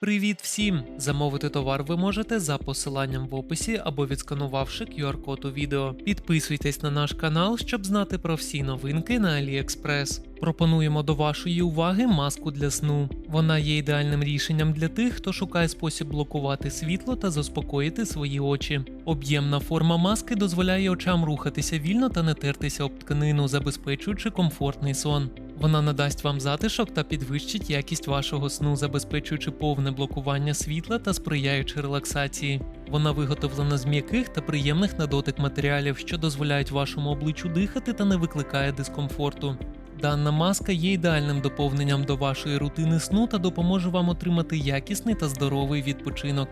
Привіт всім! Замовити товар ви можете за посиланням в описі або відсканувавши QR-код у відео. Підписуйтесь на наш канал, щоб знати про всі новинки на AliExpress. Пропонуємо до вашої уваги маску для сну. Вона є ідеальним рішенням для тих, хто шукає спосіб блокувати світло та заспокоїти свої очі. Об'ємна форма маски дозволяє очам рухатися вільно та не тертися об тканину, забезпечуючи комфортний сон. Вона надасть вам затишок та підвищить якість вашого сну, забезпечуючи повне блокування світла та сприяючи релаксації. Вона виготовлена з м'яких та приємних на дотик матеріалів, що дозволяють вашому обличчю дихати та не викликає дискомфорту. Дана маска є ідеальним доповненням до вашої рутини сну та допоможе вам отримати якісний та здоровий відпочинок.